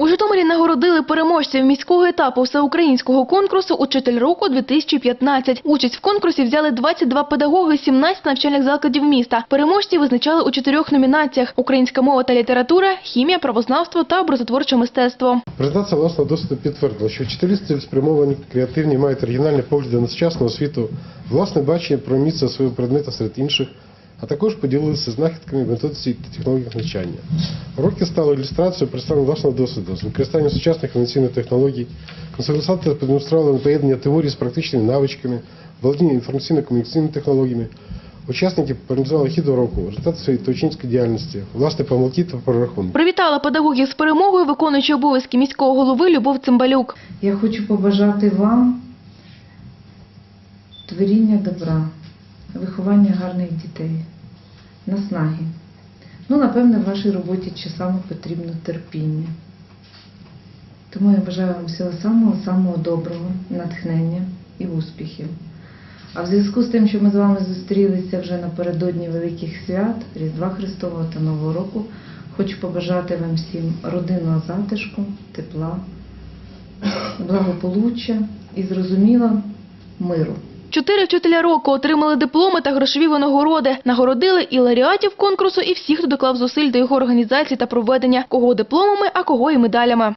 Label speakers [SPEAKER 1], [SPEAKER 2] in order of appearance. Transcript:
[SPEAKER 1] У Житомирі нагородили переможців міського етапу всеукраїнського конкурсу «Учитель року 2015». Участь в конкурсі взяли 22 педагоги з 17 навчальних закладів міста. Переможці визначали у чотирьох номінаціях – українська мова та література, хімія, правознавство та образотворче мистецтво.
[SPEAKER 2] Презентація власного досвіду підтвердила, що вчителі цілеспрямовані, креативні, мають оригінальні погляди на сучасну освіту, власне бачення про місце свого предмета серед інших, а також поділилися знахідками в методиці та технологіях навчання. Уроки стали ілюстрацією представлення власного досвіду з використанням сучасних інформаційних технологій. Консультанти продемонстрували поєднання теорії з практичними навичками, володіння інформаційно-комунікаційними технологіями. Учасники проаналізували хід уроку, результати своєї та учнівської діяльності, власне помилки та прорахунки.
[SPEAKER 1] Привітала педагогів з перемогою виконуючий обов'язки міського голови Любов Цимбалюк.
[SPEAKER 3] Я хочу побажати вам творіння добра, виховання гарних дітей, наснаги. Ну, напевне, в вашій роботі часами потрібно терпіння. Тому я бажаю вам всього самого самого доброго, натхнення і успіхів. А в зв'язку з тим, що ми з вами зустрілися вже напередодні великих свят, Різдва Христового та Нового року, хочу побажати вам всім родинного затишку, тепла, благополуччя і зрозуміло миру.
[SPEAKER 1] Чотири вчителя року отримали дипломи та грошові винагороди. Нагородили і лауреатів конкурсу, і всіх, хто доклав зусиль до його організації та проведення, кого дипломами, а кого і медалями.